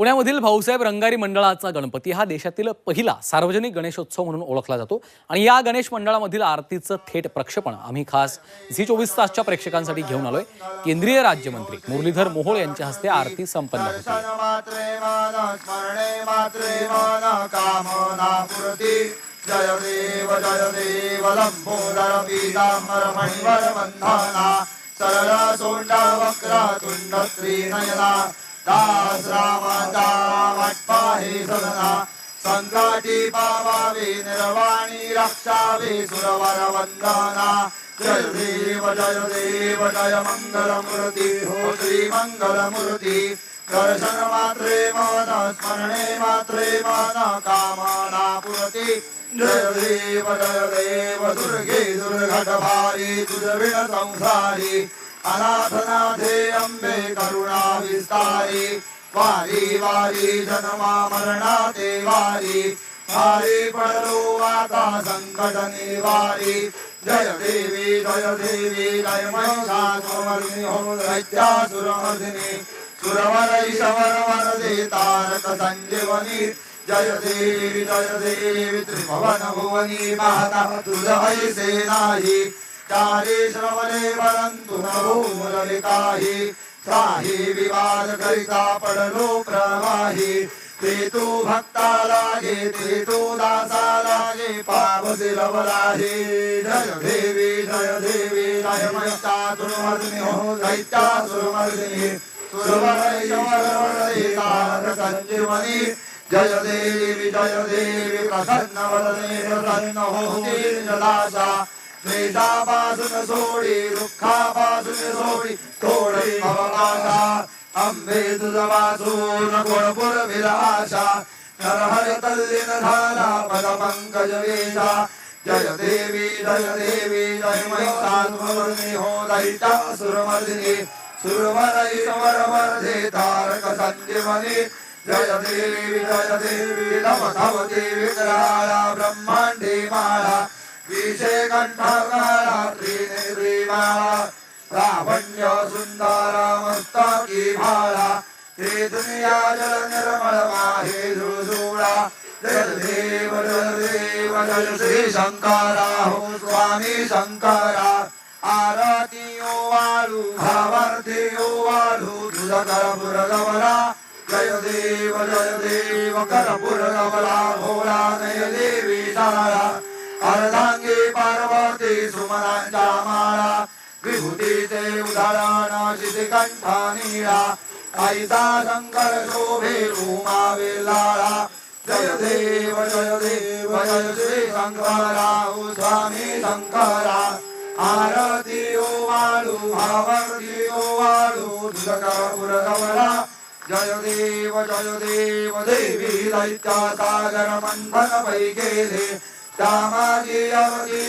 पुण्यामधील भाऊसाहेब रंगारी मंडळाचा गणपती हा देशातील पहिला सार्वजनिक गणेशोत्सव म्हणून ओळखला जातो. आणि या गणेश मंडळामधील आरतीचं थेट प्रक्षेपण आम्ही खास झी चोवीस तासच्या प्रेक्षकांसाठी घेऊन आलोय. केंद्रीय राज्यमंत्री मुरलीधर मोहोळ यांच्या हस्ते आरती संपन्न होती जय देव जय देव लंबोदर पीतांबर मणिवर सरळ सोंडा वक्र तुंड त्रिनयना दास रामाचा वाटपाहे सदना संकटी पावावे निर्वाणी रक्षावे सुरवर वंदना जय देव जय देव जय मङ्गलमूर्ति। हो श्रीमङ्गलमूर्ति दर्शन मात्रे मन स्मरणे मात्रे मन कामना पुरति। जय देव जय देव दुर्गे दुर्घटभारी दुर्विण संसारी। अनाथनाथे अंबे करुणा विस्तारी वारी वारी जन्मा मरणा ते वारी। भारी पडलो आता संकट निवारी जय देवी जय देवी जय महिषासुरमर्दिनी हो दैत्यासुरमर्दिनी सुरवर ईश्वर वरदे तारक संजीवनी। जय देवी जय देवी त्रिभुवन भुवनी माता तुझ ऐसे नाही चारे श्रवणे परंतु न भूमुरली काही काही विवाद करिता पडलो प्रवाही? ते तू भक्ता लागे ते तू दासा लागे पावसी लवलाहे जय देवी जय देवी जय मैता सुरमर्दिनी हो दैत्या सुरमर्दिनी। सुरवरैश्वरवरदैतारक जय देवी जय देवी प्रसन्न वदने प्रसन्न हो होती वेदा बाजून सोडी रुखा बाजून सोडी थोडी भवनाशा अंबे तुझ वासून गुणपुर विलाशा नरहर तल्लीन झाला पद पंकज वेशा जय देवी जय देवी जय महिषासुरमर्दिनी हो दैता सुरमर्दिनी सुरवरै वर्धे तारक संजीवनी। जय देवी जय देवी नम नव देवी ब्रह्मांडे माळा लावण्य सुंदर मस्तकी भाला हे दुनिया जल निर्मळ माहे झुळझुळा जय देव जय श्री शंकरा. हो स्वामी शंकरा. आरती ओ वाळू भावार्थी ओ वाळू. तुझा करपुर गवला जय देव जय देव करपुर गवला भोळा नय देवी शाळा पार्वती सुमनांच्या माळा. विभूतीचे उदाहरण शितिकंठा निळा. आईचा शंकर शोभे रुमावे लाळा जय देव जय देव जय श्री शंकरा स्वामी शंकरा. आरती ओ वाळू भावर्ती ओ वाळू दुर्गापुर गवला जय देव जय देव देवी दैत्या सागर मंथन पै गेले त्यामागी अवती